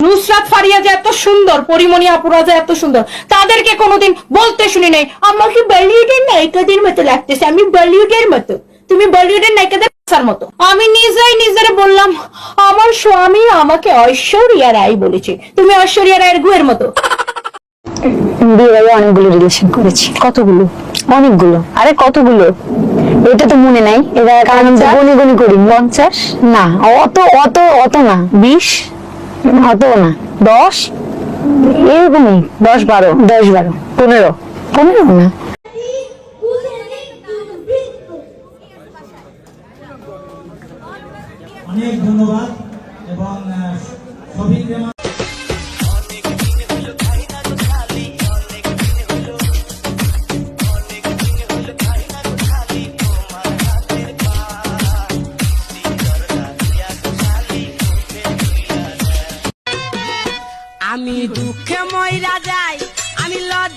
নুসরাত ফারিয়া যে এত সুন্দর পরিমণি আপুরা যে এত সুন্দর তাদেরকে কোনোদিন বলতে শুনি নাই। আমাকে বলিউডের নায়িকাদের মতো লাগতেছে? আমি বলিউডের মতো। তুমি বলিউডের নায়িকাদের মতো। আমি নিজেই নিজের বললাম আমার স্বামী আমাকে ঐশ্বরিয়া রায় বলেছে। তুমি ঐশ্বরিয়া রায়ের গুয়ের মতো। বিয়ের অনেকগুলো রিলেশন করেছি। কতগুলো? অনেকগুলো। আরে কতগুলো? এটা তো মনে নাই। এটা কারণ আমি গনি গনি করি। পঞ্চাশ? না অত অত অত না। বিশ? অত না। দশ? এরকমই দশ বারো। দশ বারো। পনেরো। পনেরো না? অনেক ধন্যবাদ এবং আমি দুঃখে ময়রা যাই আমি যাই